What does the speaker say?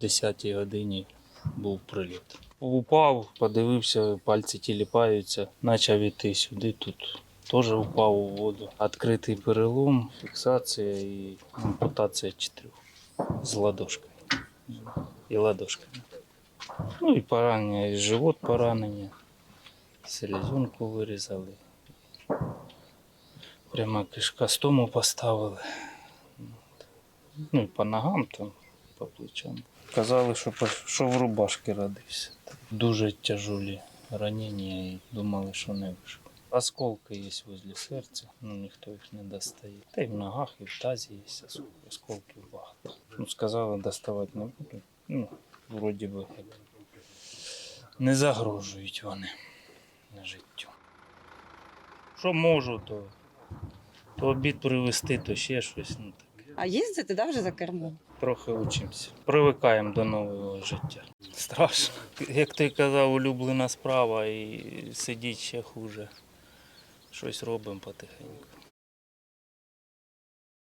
10 годині був приліт. Упав, подивився, пальці тіліпаються, почав іти сюди, тут теж упав у воду. Відкритий перелом, фіксація і ампутація чотирьох з ладошкою. І ладошками. Ну і поранення, і живот поранення, селезенку вирізали. Прямо кишкостому поставили. Ну і по ногам там, по плечам. Казали, що, що в рубашки родився. Дуже тяжелі ранення і думали, що не виживу. Осколки є возле серця, ну ніхто їх не достає. Та й в ногах, і в тазі є осколки, багато. Ну, сказали, доставати не буду. Ну, вроді би не загрожують вони життю. Що можу, то, то обід привезти, то ще щось. Ну. А їздити да, вже за кермом? Трохи учимося. Привикаємо до нового життя. Страшно. Як ти казав, улюблена справа і сидіть ще хуже. Щось робимо потихеньку.